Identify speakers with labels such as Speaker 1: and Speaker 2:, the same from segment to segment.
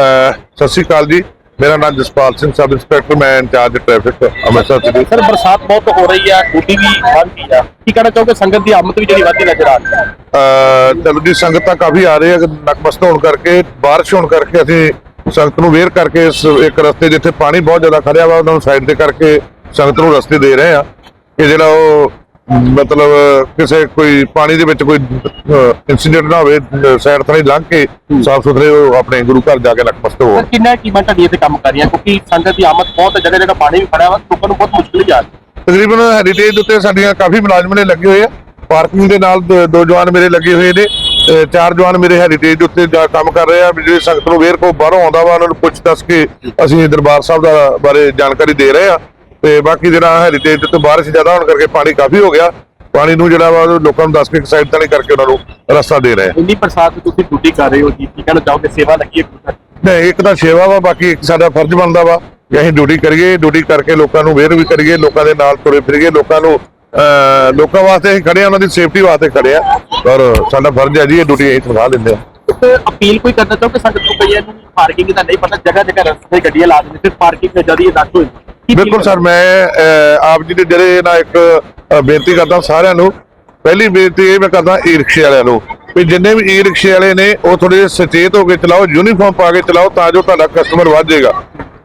Speaker 1: ਸਤਿ ਸ਼੍ਰੀ ਅਕਾਲ ਜੀ। ਮੇਰਾ ਨਾਮ ਜਸਪਾਲ ਸਿੰਘ ਸਬ ਇੰਸਪੈਕਟਰ ਮੈਂ incharge traffic Amritsar city
Speaker 2: sir ਬਰਸਾਤ ਬਹੁਤ ਹੋ ਰਹੀ ਹੈ ਡਿਊਟੀ ਵੀ ਬੰਦ ਗਈ ਆ। ਕੀ ਕਹਿਣਾ ਚਾਹੋਗੇ? ਸੰਗਤ ਦੀ ਆਮਦ ਵੀ ਜਿਹੜੀ ਵੱਧਦੀ ਨਜ਼ਰ ਆ ਰਹੀ ਹੈ
Speaker 1: ਅਹ ਚਲੋ ਜੀ ਸੰਗਤਾਂ ਕਾਫੀ ਆ ਰਹੇ ਆ ਨਕਮਸਤ ਹੋਣ ਕਰਕੇ ਬਾਰਿਸ਼ ਹੋਣ ਕਰਕੇ ਅਸੀਂ ਸੰਗਤ ਨੂੰ ਵੇਅਰ ਕਰਕੇ ਇਸ ਇੱਕ ਰਸਤੇ ਜਿੱਥੇ ਪਾਣੀ ਬਹੁਤ ਜ਼ਿਆਦਾ ਖੜਿਆ ਵਾ ਉਹਨਾਂ ਨੂੰ ਸਾਈਡ ਤੇ ਕਰਕੇ ਸੰਗਤ ਨੂੰ ਰਸਤੇ ਦੇ ਰਹੇ ਆ। ਕਿ ਜਿਹੜਾ ਉਹ ਮਤਲਬ ਕਿਸੇ ਕੋਈ ਪਾਣੀ ਦੇ ਵਿੱਚ ਕੋਈ ਇਨਸੀਡੈਂਟ ਨਾ ਹੋਵੇ ਸਾਈਡ ਤੋਂ ਲੰਘ ਕੇ ਸਾਫ਼ ਸੁਥਰੇ ਉਹ ਆਪਣੇ ਗੁਰੂ ਘਰ ਜਾ ਕੇ ਹੋਣ
Speaker 2: ਸਰ ਕਿੰਨਾ ਟੀਮਾਂ ਤੁਹਾਡੀਆਂ ਤੇ ਕੰਮ ਕਰ ਰਹੀਆਂ ਕਿਉਂਕਿ ਸੰਗਤ ਦੀ ਆਮਦ ਬਹੁਤ ਹੈ ਜਗ੍ਹਾ ਜਗ੍ਹਾ ਪਾਣੀ ਵੀ ਖੜਾ ਵਾ ਲੋਕਾਂ ਨੂੰ ਬਹੁਤ ਮੁਸ਼ਕਿਲ ਜਾ ਰਹੀ ਹੈ।
Speaker 1: ਤਕਰੀਬਨ ਹੈਰੀਟੇਜ ਦੇ ਉੱਤੇ ਸਾਡੀਆਂ ਕਾਫੀ ਮੁਲਾਜ਼ਮ ਨੇ ਲੱਗੇ ਹੋਏ ਆ। ਪਾਰਕਿੰਗ ਦੇ ਨਾਲ ਦੋ ਜਵਾਨ ਮੇਰੇ ਲੱਗੇ ਹੋਏ ਨੇ ਚਾਰ ਜਵਾਨ ਮੇਰੇ ਹੈਰੀਟੇਜ ਦੇ ਉੱਤੇ ਕੰਮ ਕਰ ਰਹੇ ਆ। ਜਿਹੜੇ ਸੰਗਤ ਨੂੰ ਵੇਰ ਕੋ ਬਾਹਰੋਂ ਆਉਂਦਾ ਵਾ ਉਹਨਾਂ ਨੂੰ ਪੁੱਛ ਦੱਸ ਕੇ ਅਸੀਂ ਦਰਬਾਰ ਸਾਹਿਬ ਦਾ ਬਾਰੇ ਜਾਣਕਾਰੀ ਦੇ ਰਹੇ ਆ। ਤੇ ਬਾਕੀ ਜਿਹੜਾ ਹੈਰੀਟੇਜ ਦੇ ਉੱਤੇ ਬਾਰਿਸ਼ ਜ਼ਿਆਦਾ ਹੋਣ ਕਰਕੇ ਪਾਣੀ ਕਾਫੀ ਹੋ ਗਿਆ। ਪਾਣੀ ਨੂੰ ਜਿਹੜਾ ਵਾ ਲੋਕਾਂ ਨੂੰ ਦੱਸ ਕੇ ਸਾਈਡ ਤਾਂ ਨਹੀਂ ਕਰਕੇ ਉਹਨਾਂ ਨੂੰ ਰਸਤਾ ਦੇ ਰਹੇ।
Speaker 2: ਇੰਨੀ ਬਰਸਾਤ ਤੁਸੀਂ ਡਿਊਟੀ ਕਰ ਰਹੇ ਹੋ ਜੀ ਕੀ ਕਹਿਣਾ ਚਾਹੋਗੇ? ਸੇਵਾ ਲੱਗੀ ਹੈ
Speaker 1: ਨਹੀਂ ਇੱਕ ਤਾਂ ਸੇਵਾ ਵਾ ਬਾਕੀ ਇੱਕ ਸਾਡਾ ਫਰਜ਼ ਬਣਦਾ ਵਾ ਕਿ ਅਸੀਂ ਡਿਊਟੀ ਕਰੀਏ ਡਿਊਟੀ ਕਰਕੇ ਲੋਕਾਂ ਨੂੰ ਵੇਰ ਵੀ ਕਰੀਏ ਲੋਕਾਂ ਦੇ ਨਾਲ ਤੁਰੇ ਫਿਰੀਏ ਲੋਕਾਂ ਨੂੰ ਲੋਕਾਂ ਵਾਸਤੇ ਅਸੀਂ ਖੜੇ ਆ ਉਹਨਾਂ ਦੀ ਸੇਫਟੀ ਵਾਸਤੇ ਖੜੇ ਆ ਪਰ ਸਾਡਾ ਫਰਜ਼ ਹੈ ਜੀ ਇਹ ਡਿਊਟੀ ਅਸੀਂ ਤਨਖਾਹ ਲੈਂਦੇ ਆ
Speaker 2: ਤੇ ਅਪੀਲ ਕੋਈ ਕਰਨਾ ਚਾਹੋਗੇ ਸੰਗਤ ਨੂੰ ਕਈਆਂ ਨੂੰ ਪਾਰਕਿੰਗ ਦਾ ਨਹੀਂ ਪਤਾ ਜਗ੍ਹਾ ਜਗ੍ਹਾ ਰਸਤੇ ਗੱਡੀਆਂ ਲਾ ਦਿੰਦੇ ਫਿਰ ਪਾਰਕਿੰਗ ਤੇ ਜਦੀ ਇਹ ਦੱਸ ਹੋਈ ਕੀ
Speaker 1: ਬਿਲਕੁਲ ਸਰ, ਮੈਂ ਆਪ ਜੀ ਦੇ ਜਿਹੜੇ ਨਾ ਇੱਕ ਬੇਨਤੀ ਕਰਦਾ ਸਾਰਿਆਂ ਨੂੰ। ਪਹਿਲੀ ਬੇਨਤੀ ਇਹ ਮੈਂ ਕਰਦਾ ਈ ਰਿਕਸ਼ੇ ਵਾਲਿਆਂ ਨੂੰ ਵੀ ਜਿੰਨੇ ਵੀ ਈ ਰਿਕਸ਼ੇ ਵਾਲੇ ਨੇ, ਉਹ ਥੋੜੇ ਸੁਚੇਤ ਹੋ ਕੇ ਚਲਾਓ, ਯੂਨੀਫਾਰਮ ਪਾ ਕੇ ਚਲਾਓ ਤਾਂ ਜੋ ਤੁਹਾਡਾ ਕਸਟਮਰ ਵੱਧ ਜਾਏਗਾ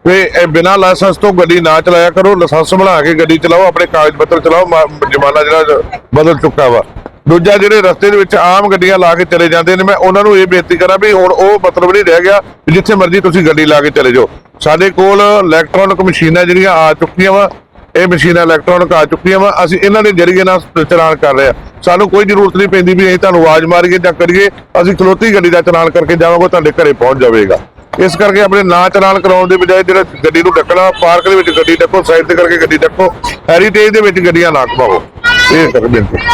Speaker 1: ਵੀ ਇਹ ਬਿਨਾਂ ਲਾਇਸੈਂਸ ਤੋਂ ਗੱਡੀ ਨਾ ਚਲਾਇਆ ਕਰੋ, ਲਾਇਸੈਂਸ ਬਣਾ ਕੇ ਗੱਡੀ ਚਲਾਓ, ਆਪਣੇ ਕਾਗਜ਼ ਪੱਤਰ ਚਲਾਓ ਜ਼ਮਾਨਾ ਜਿਹੜਾ ਬਦਲ ਚੁੱਕਾ ਵਾ। ਦੂਜਾ ਜਿਹੜੇ ਰਸਤੇ ਦੇ ਵਿੱਚ ਆਮ ਗੱਡੀਆਂ ਲਾ ਕੇ ਚਲੇ ਜਾਂਦੇ ਨੇ, ਮੈਂ ਉਹਨਾਂ ਨੂੰ ਇਹ ਬੇਨਤੀ ਕਰਾਂ ਵੀ ਹੁਣ ਉਹ ਮਤਲਬ ਨਹੀਂ ਰਹਿ ਗਿਆ ਵੀ ਜਿੱਥੇ ਮਰਜ਼ੀ ਤੁਸੀਂ ਗੱਡੀ ਲਾ ਕੇ ਚਲੇ ਜਾਓ। ਸਾਡੇ ਕੋਲ ਇਲੈਕਟ੍ਰੋਨਿਕ ਮਸ਼ੀਨਾਂ ਜਿਹੜੀਆਂ ਆ ਚੁੱਕੀਆਂ ਵਾ, ਇਹ ਮਸ਼ੀਨਾਂ ਇਲੈਕਟ੍ਰੋਨਿਕ ਆ ਚੁੱਕੀਆਂ ਵਾ, ਅਸੀਂ ਇਹਨਾਂ ਦੇ ਜਰੀਏ ਨਾਲ ਚਲਾਨ ਕਰ ਰਹੇ ਆ ਸਾਨੂੰ ਕੋਈ ਜ਼ਰੂਰਤ ਨਹੀਂ ਪੈਂਦੀ ਵੀ ਅਸੀਂ ਤੁਹਾਨੂੰ ਆਵਾਜ਼ ਮਾਰੀਏ ਜਾਂ ਕਰੀਏ, ਅਸੀਂ ਖਲੋਤੀ ਗੱਡੀ ਦਾ ਚਲਾਨ ਕਰਕੇ ਜਾਵਾਂਗੇ ਤੁਹਾਡੇ ਘਰੇ ਪਹੁੰਚ ਜਾਵੇਗਾ। ਇਸ ਕਰਕੇ ਆਪਣੇ ਨਾ ਚਲਾਨ ਕਰਾਉਣ ਦੇ ਬਜਾਏ ਜਿਹੜਾ ਗੱਡੀ ਨੂੰ ਡੱਕਣਾ ਪਾਰਕ ਦੇ ਵਿੱਚ ਗੱਡੀ ਡੱਕੋ ਸਾਈਡ ਤੇ ਕਰਕੇ ਗੱਡੀ ਡੱਕੋ ਹੈਰੀਟੇਜ ਦੇ ਵਿੱਚ ਗੱਡੀਆਂ ਨਾ ਘਮਾਓ ਇਹ ਕਰ ਬੇਨਤੀ।